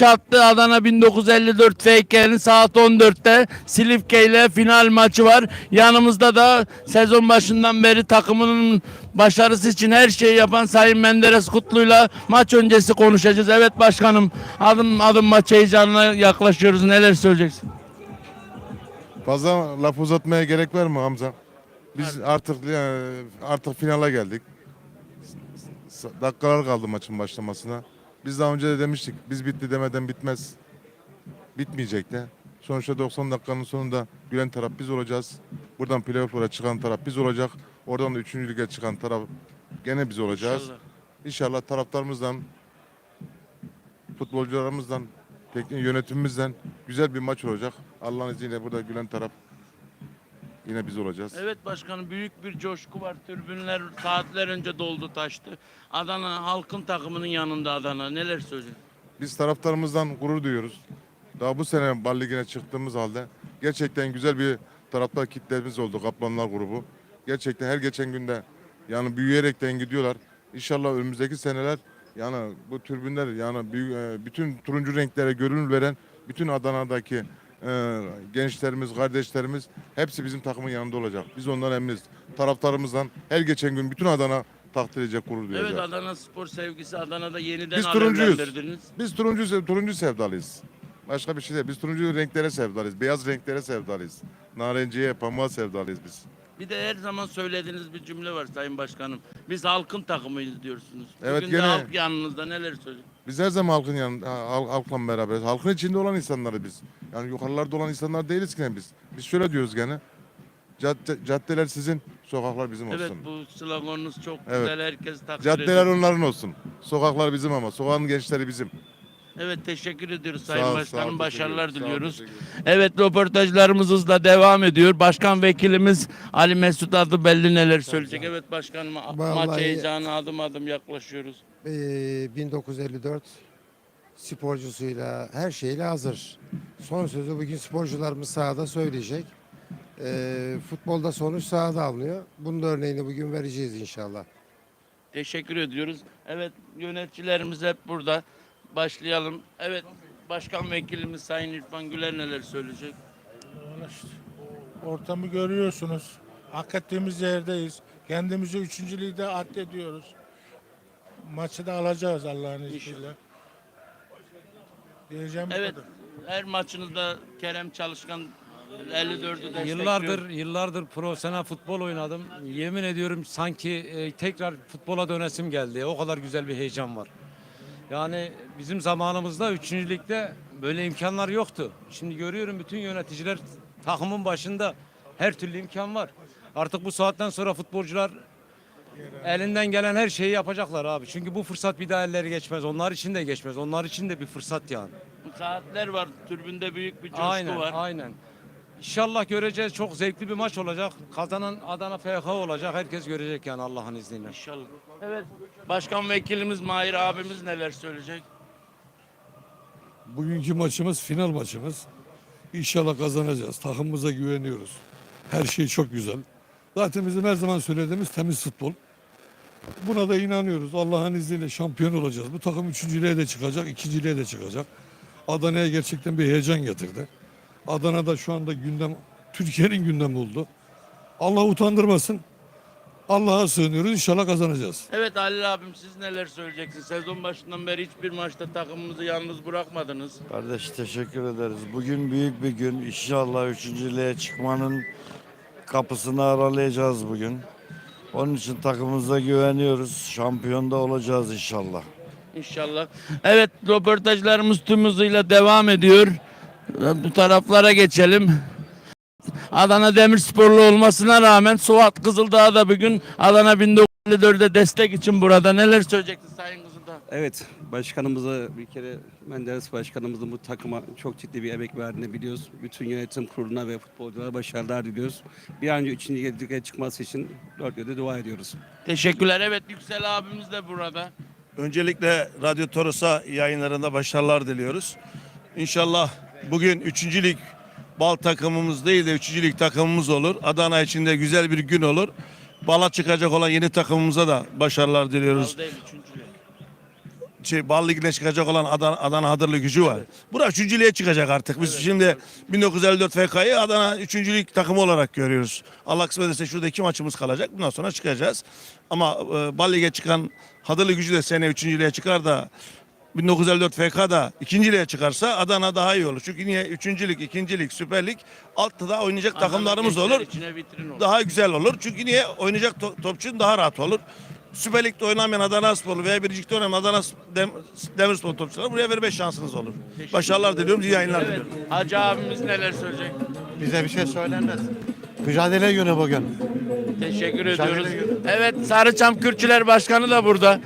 çattı. Adana 1954 FK'nin saat 14'te Silifke ile final maçı var. Yanımızda da sezon başından beri takımının başarısı için her şeyi yapan Sayın Menderes Kutlu'yla maç öncesi konuşacağız. Evet başkanım adım adım maç heyecanına yaklaşıyoruz. Neler söyleyeceksin? Fazla laf uzatmaya gerek var mı Hamza? Biz artık e, artık finale geldik. Dakikalar kaldı maçın başlamasına. Biz daha önce de demiştik biz bitti demeden bitmez. Bitmeyecek de. Sonuçta 90 dakikanın sonunda gülen taraf biz olacağız. Buradan playoff'lara çıkan taraf biz olacak. Oradan da 3. lige çıkan taraf gene biz olacağız. İnşallah. İnşallah taraftarımızdan, futbolcularımızdan, teknik yönetimimizden güzel bir maç olacak. Allah'ın izniyle burada gülen taraf yine biz olacağız. Evet başkanım büyük bir coşku var. Tribünler saatler önce doldu taştı. Adana halkın takımının yanında Adana. Neler söyleyeceksin? Biz taraftarımızdan gurur duyuyoruz. Daha bu sene Bal Ligi'ne çıktığımız halde gerçekten güzel bir taraftar kitlemiz oldu Kaplanlar grubu. Gerçekten her geçen günde yani büyüyerekten gidiyorlar. İnşallah önümüzdeki seneler yani bu türbünler yani büyük, e, bütün turuncu renklere görünür veren bütün Adana'daki e, gençlerimiz, kardeşlerimiz hepsi bizim takımın yanında olacak. Biz ondan eminiz. Taraftarımızdan her geçen gün bütün Adana takdir edecek, gurur duyacak. Evet Adana spor sevgisi Adana'da yeniden Biz turuncuyuz. Biz turuncu turuncu sevdalıyız. Başka bir şey değil. Biz turuncu renklere sevdalıyız. Beyaz renklere sevdalıyız. Narenciye, pamuğa sevdalıyız biz. Bir de her zaman söylediğiniz bir cümle var Sayın Başkanım. Biz halkın takımıyız diyorsunuz. Evet, Bugün de gene- halk yanınızda neler söyleyecek? Biz her zaman halkın yanında, hal- halkla beraberiz. Halkın içinde olan insanları biz. Yani yukarılarda olan insanlar değiliz ki biz. Biz şöyle diyoruz gene. Cadde, caddeler sizin, sokaklar bizim olsun. Evet bu sloganınız çok Evet. güzel. Herkes takdir Caddeler ediyor. onların olsun. Sokaklar bizim ama. Sokağın gençleri bizim. Evet teşekkür ediyoruz Sayın ol, Başkanım. Başarılar diliyoruz. Evet röportajlarımız hızla devam ediyor. Başkan vekilimiz Ali Mesut adı belli neler söyleyecek. Evet başkanım ma- maç Vallahi- heyecanı adım adım yaklaşıyoruz. Ee, 1954 sporcusuyla her şeyle hazır. Son sözü bugün sporcularımız sahada söyleyecek. Ee, futbolda sonuç sahada alınıyor. Bunun da örneğini bugün vereceğiz inşallah. Teşekkür ediyoruz. Evet yöneticilerimiz hep burada. Başlayalım. Evet Başkan Vekilimiz Sayın İrfan Güler neler söyleyecek? Ortamı görüyorsunuz. Hak ettiğimiz yerdeyiz. Kendimizi üçüncü ligde addediyoruz. Maçı da alacağız Allah'ın izniyle. Diyeceğim Evet kadar. her maçınızda Kerem Çalışkan 54'ü destekliyor. Yıllardır yıllardır profesyonel futbol oynadım. Yemin ediyorum sanki e, tekrar futbola dönesim geldi. O kadar güzel bir heyecan var. Yani bizim zamanımızda 3. ligde böyle imkanlar yoktu. Şimdi görüyorum bütün yöneticiler takımın başında her türlü imkan var. Artık bu saatten sonra futbolcular elinden gelen her şeyi yapacaklar abi. Çünkü bu fırsat bir daha elleri geçmez. Onlar için de geçmez. Onlar için de bir fırsat yani. Saatler var. Tribünde büyük bir coşku Aynen, var. aynen. İnşallah göreceğiz. Çok zevkli bir maç olacak. Kazanan Adana FK olacak. Herkes görecek yani Allah'ın izniyle. İnşallah. Evet. Başkan Vekilimiz Mahir abimiz neler söyleyecek? Bugünkü maçımız final maçımız. İnşallah kazanacağız. Takımımıza güveniyoruz. Her şey çok güzel. Zaten bizim her zaman söylediğimiz temiz futbol. Buna da inanıyoruz. Allah'ın izniyle şampiyon olacağız. Bu takım üçüncülüğe de çıkacak, ikinciliğe de çıkacak. Adana'ya gerçekten bir heyecan getirdi. Adana'da şu anda gündem, Türkiye'nin gündemi oldu. Allah utandırmasın. Allah'a sığınıyoruz. İnşallah kazanacağız. Evet Halil abim siz neler söyleyeceksiniz? Sezon başından beri hiçbir maçta takımımızı yalnız bırakmadınız. Kardeş teşekkür ederiz. Bugün büyük bir gün. İnşallah üçüncülüğe çıkmanın kapısını aralayacağız bugün. Onun için takımımıza güveniyoruz. Şampiyonda olacağız inşallah. İnşallah. Evet röportajlarımız tüm hızıyla devam ediyor. Bu taraflara geçelim. Adana Demirsporlu olmasına rağmen Suat Kızıldağ da bugün Adana 1954'e destek için burada. Neler söyleyeceksiniz Sayın Kızıldağ? Evet, başkanımıza bir kere Menderes başkanımızın bu takıma çok ciddi bir emek verdiğini biliyoruz. Bütün yönetim kuruluna ve futbolculara başarılar diliyoruz. Bir an önce üçüncü lige çıkması için dört yılda dua ediyoruz. Teşekkürler. Evet Yüksel abimiz de burada. Öncelikle Radyo Toros'a yayınlarında başarılar diliyoruz. İnşallah bugün 3. lig bal takımımız değil de 3. lig takımımız olur. Adana için de güzel bir gün olur. Bala çıkacak olan yeni takımımıza da başarılar diliyoruz. Al değil, üçüncü. şey, Bal Ligi'ne çıkacak olan Adana, Adana Hadırlı gücü var. Bura üçüncülüğe çıkacak artık. Biz şimdi 1954 FK'yı Adana üçüncülük takımı olarak görüyoruz. Allah kısmet ederse şurada iki maçımız kalacak. Bundan sonra çıkacağız. Ama e, Bal Ligi'ne çıkan Hadırlı gücü de sene üçüncülüğe çıkar da 1954 FK'da ikinciliğe çıkarsa Adana daha iyi olur. Çünkü niye? Üçüncülük, ikincilik, Süper Lig altta da oynayacak takımlarımız Gençler olur. olur. Daha güzel olur. Çünkü niye? Oynayacak to- topçun daha rahat olur. Süper Lig'de oynamayan Adana Sporlu veya Biricik'te oynayan Adana Dem Demirspor topçuları buraya verme şansınız olur. Başarılar diliyorum, iyi yayınlar Evet. diliyorum. Hacı abimiz neler söyleyecek? Bize bir şey söylenmez. Mücadele günü bugün. Teşekkür Mücadele ediyoruz. günü. Evet Sarıçam Kürtçüler Başkanı da burada.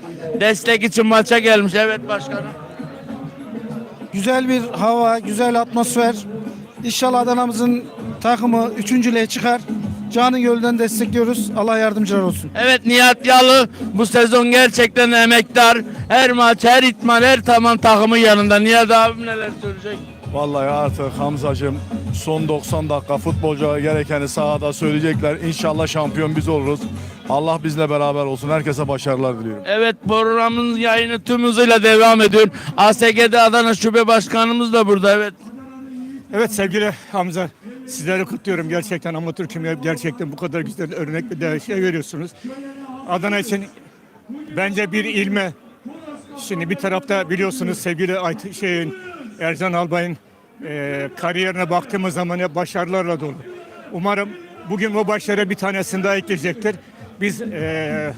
Destek için maça gelmiş. Evet başkanım. Güzel bir hava, güzel atmosfer. İnşallah Adana'mızın takımı üçüncülüğe çıkar. Canı gölden destekliyoruz. Allah yardımcılar olsun. Evet Nihat Yalı bu sezon gerçekten emektar. Her maç, her itman, her tamam takımın yanında. Nihat abim neler söyleyecek? Vallahi artık Hamzacığım son 90 dakika futbolcuya gerekeni sahada söyleyecekler. İnşallah şampiyon biz oluruz. Allah bizle beraber olsun. Herkese başarılar diliyorum. Evet programın yayını tüm hızıyla devam ediyor. ASG'de Adana Şube Başkanımız da burada. Evet. Evet sevgili Hamza, sizleri kutluyorum. Gerçekten amatör kimya gerçekten bu kadar güzel örnek bir şey veriyorsunuz. Adana için bence bir ilme. Şimdi bir tarafta biliyorsunuz sevgili Ayt şeyin Ercan Albay'ın e, kariyerine baktığımız zaman hep başarılarla dolu. Umarım bugün o başarı bir tanesini daha ekleyecektir. Biz e,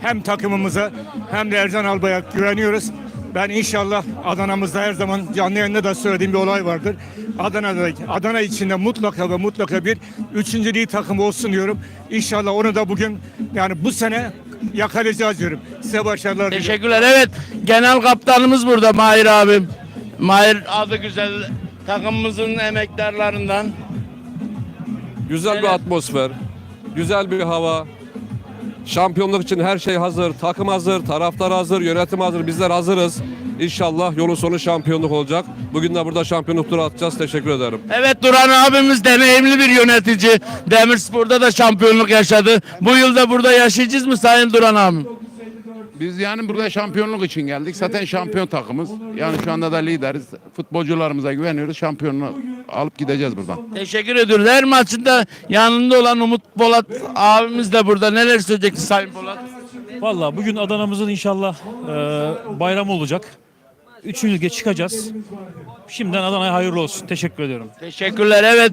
hem takımımıza hem de Ercan Albay'a güveniyoruz. Ben inşallah Adana'mızda her zaman canlı yayında da söylediğim bir olay vardır. Adana'da Adana içinde mutlaka ve mutlaka bir üçüncülüğü takım olsun diyorum. İnşallah onu da bugün yani bu sene yakalayacağız diyorum. Size başarılar diliyorum. Teşekkürler. Evet genel kaptanımız burada Mahir abim. Mahir adı güzel takımımızın emektarlarından. Güzel bir atmosfer, güzel bir hava. Şampiyonluk için her şey hazır, takım hazır, taraftar hazır, yönetim hazır, bizler hazırız. İnşallah yolun sonu şampiyonluk olacak. Bugün de burada şampiyonluk turu atacağız. Teşekkür ederim. Evet Duran abimiz deneyimli bir yönetici. Demirspor'da da şampiyonluk yaşadı. Bu yıl da burada yaşayacağız mı Sayın Duran abim? Biz yani burada şampiyonluk için geldik. Zaten şampiyon takımız. Yani şu anda da lideriz. Futbolcularımıza güveniyoruz. Şampiyonluğu alıp gideceğiz buradan. Teşekkür ediyoruz. Her maçında yanında olan Umut Polat abimiz de burada. Neler söyleyeceksin Sayın Polat? Valla bugün Adana'mızın inşallah e, bayramı olacak. Üçüncü lige çıkacağız. Şimdiden Adana'ya hayırlı olsun. Teşekkür ediyorum. Teşekkürler. Evet.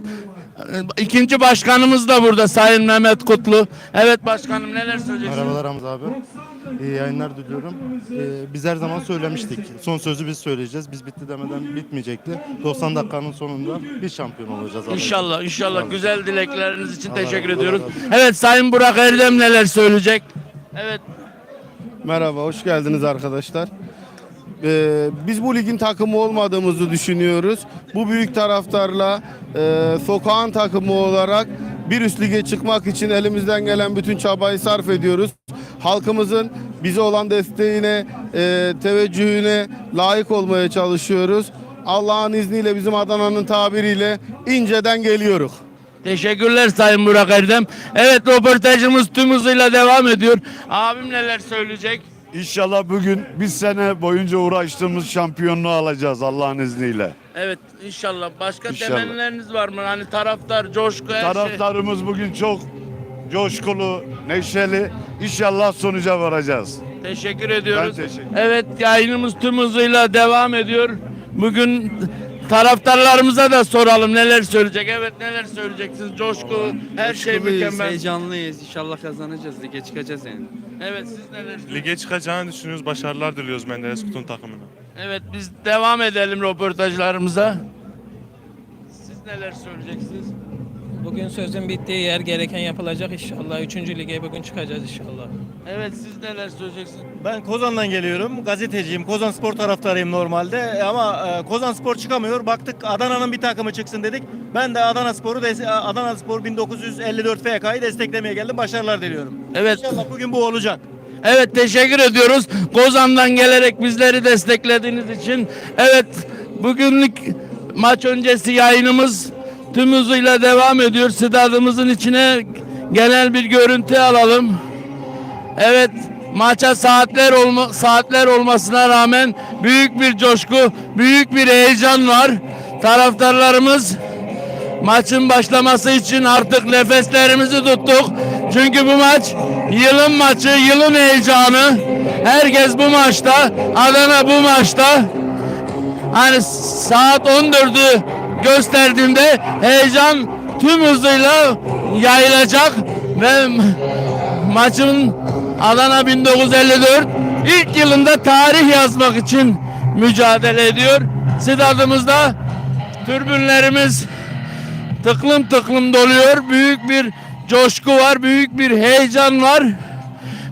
İkinci başkanımız da burada Sayın Mehmet Kutlu. Evet başkanım neler söyleyeceksin? Merhabalar Hamza abi. İyi yayınlar diliyorum. Ee, biz her zaman söylemiştik. Son sözü biz söyleyeceğiz. Biz bitti demeden bitmeyecekti. 90 dakikanın sonunda biz şampiyon olacağız. İnşallah, inşallah. Güzel dilekleriniz için Allah teşekkür razı- ediyoruz. Allah. Evet Sayın Burak Erdem neler söyleyecek? Evet. Merhaba, hoş geldiniz arkadaşlar. Ee, biz bu ligin takımı olmadığımızı düşünüyoruz. Bu büyük taraftarla e, sokağın takımı olarak bir üst lige çıkmak için elimizden gelen bütün çabayı sarf ediyoruz. Halkımızın bize olan desteğine, e, teveccühüne layık olmaya çalışıyoruz. Allah'ın izniyle bizim Adana'nın tabiriyle inceden geliyoruz. Teşekkürler Sayın Burak Erdem. Evet röportajımız tüm hızıyla devam ediyor. Abim neler söyleyecek? İnşallah bugün bir sene boyunca uğraştığımız şampiyonluğu alacağız Allah'ın izniyle. Evet inşallah. Başka İnşallah. temennileriniz var mı? Hani taraftar, coşku her şey. Taraftarımız bugün çok coşkulu, neşeli. İnşallah sonuca varacağız. Teşekkür ediyoruz. Ben teşekkür Evet yayınımız tüm hızıyla devam ediyor. Bugün taraftarlarımıza da soralım neler söyleyecek. Evet neler söyleyeceksiniz? Coşku, her şey mükemmel. heyecanlıyız. İnşallah kazanacağız. Lige çıkacağız yani. Evet siz neler söyleyeceksiniz? Lige çıkacağını düşünüyoruz. Başarılar diliyoruz Menderes Kutun takımına. Evet biz devam edelim röportajlarımıza. Siz neler söyleyeceksiniz? Bugün sözün bittiği yer gereken yapılacak inşallah. Üçüncü lige bugün çıkacağız inşallah. Evet siz neler söyleyeceksiniz? Ben Kozan'dan geliyorum. Gazeteciyim. Kozan Spor taraftarıyım normalde. Ama e, Kozan Spor çıkamıyor. Baktık Adana'nın bir takımı çıksın dedik. Ben de Adana Spor'u des- Adana Spor 1954 FK'yı desteklemeye geldim. Başarılar diliyorum. Evet. İnşallah bugün bu olacak. Evet teşekkür ediyoruz. Kozan'dan gelerek bizleri desteklediğiniz için. Evet bugünlük maç öncesi yayınımız tüm hızıyla devam ediyor. Stadımızın içine genel bir görüntü alalım. Evet maça saatler olma, saatler olmasına rağmen büyük bir coşku, büyük bir heyecan var. Taraftarlarımız maçın başlaması için artık nefeslerimizi tuttuk. Çünkü bu maç yılın maçı, yılın heyecanı. Herkes bu maçta, Adana bu maçta. Hani saat 14'ü gösterdiğinde heyecan tüm hızıyla yayılacak ve maçın Adana 1954 ilk yılında tarih yazmak için mücadele ediyor. Stadımızda türbünlerimiz tıklım tıklım doluyor. Büyük bir coşku var, büyük bir heyecan var.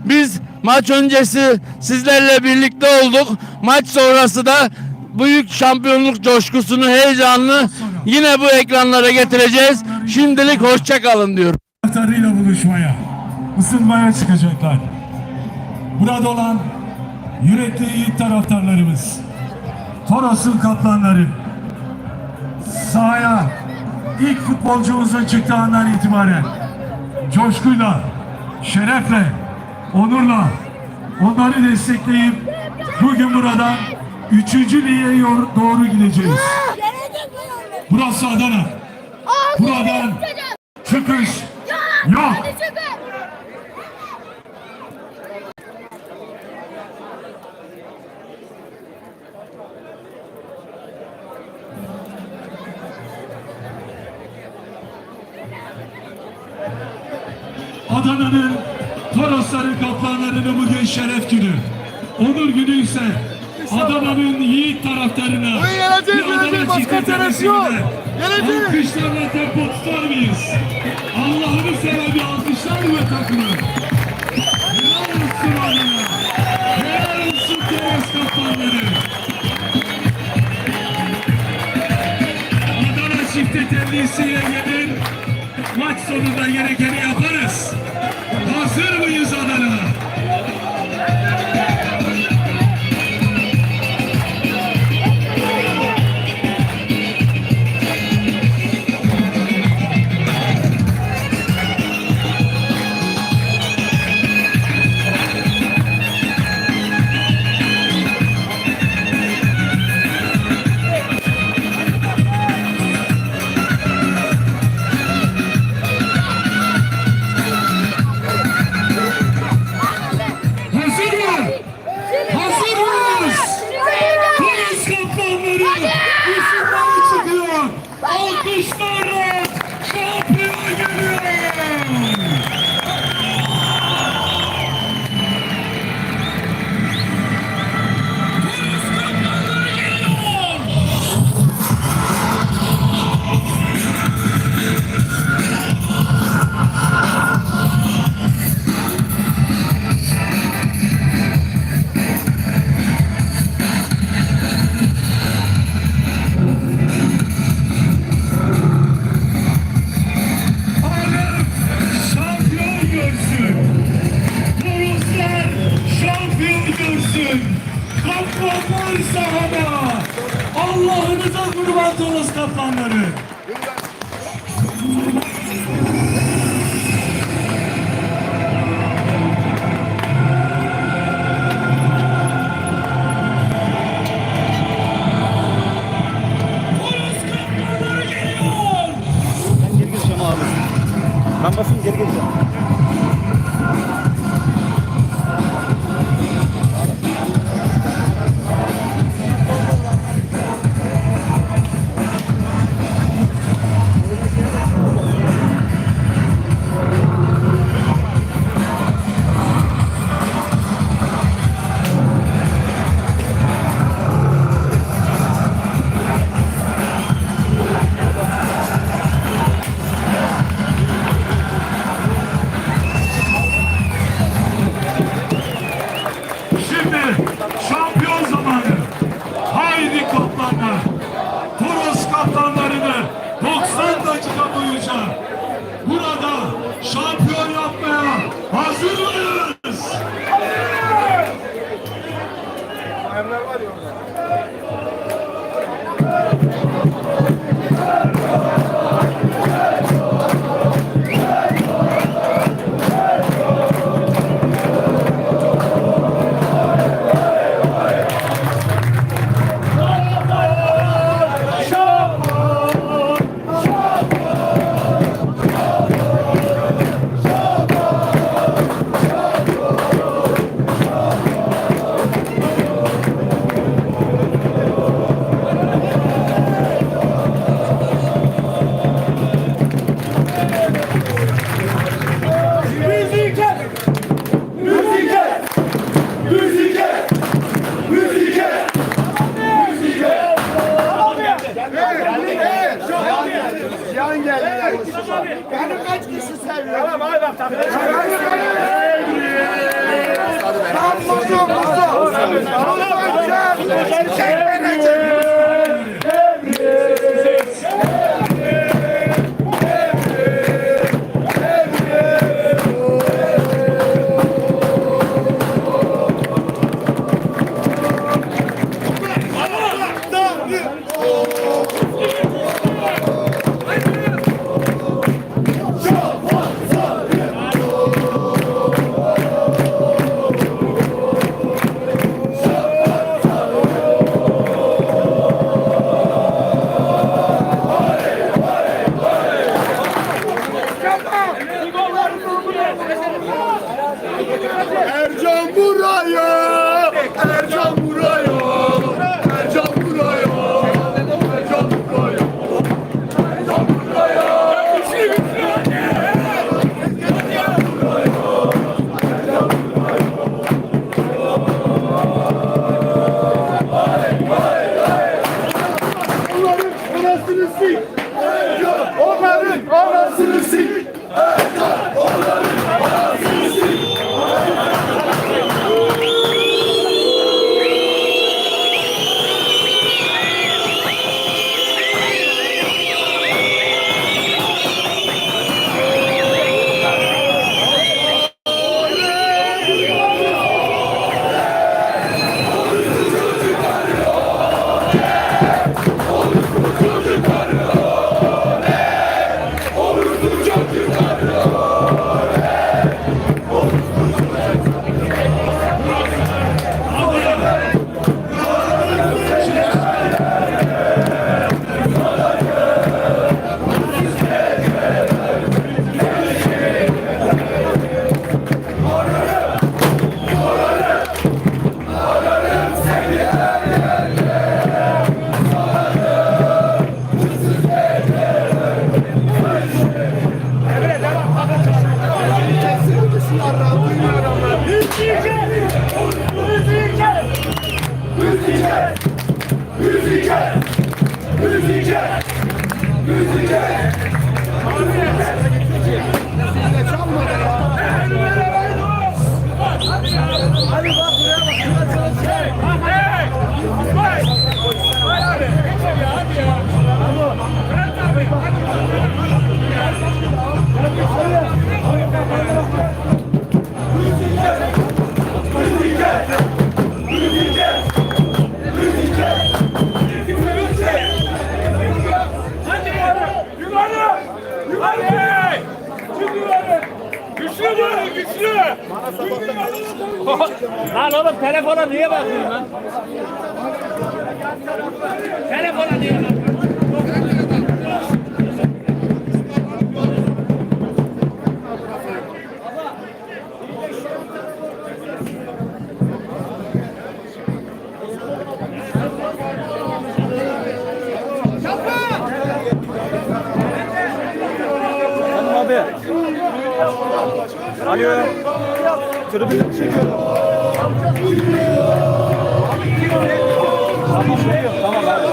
Biz maç öncesi sizlerle birlikte olduk. Maç sonrası da büyük şampiyonluk coşkusunu, heyecanını yine bu ekranlara getireceğiz. Şimdilik hoşça kalın diyorum. taraftarıyla buluşmaya, ısınmaya çıkacaklar. Burada olan yürekli iyi taraftarlarımız, Toros'un kaplanları, sahaya ilk futbolcumuzun çıktığı andan itibaren coşkuyla, şerefle, onurla onları destekleyip bugün buradan 3. lige doğru gideceğiz. Burası Adana. Buradan çıkış yok. Adana'nın Torosları kaplanlarının bugün şeref günü. Onur günü ise Adana'nın yiğit taraftarına bir Adana çifte tenesine alkışlarla tempo tutar mıyız? Allah'ını seven bir alkışlar mı takımı? Helal olsun Adana. Helal olsun Toros kaplanları. Adana çifte tellisiyle gelir. Maç sonunda gerekeni yaparız. Hazır mıyız Adana? Görsün. Kaplanlar sahada. Allah'ınıza kurban Toros kaplanları. Alo. Tribünü çekiyorum. Tamam abi.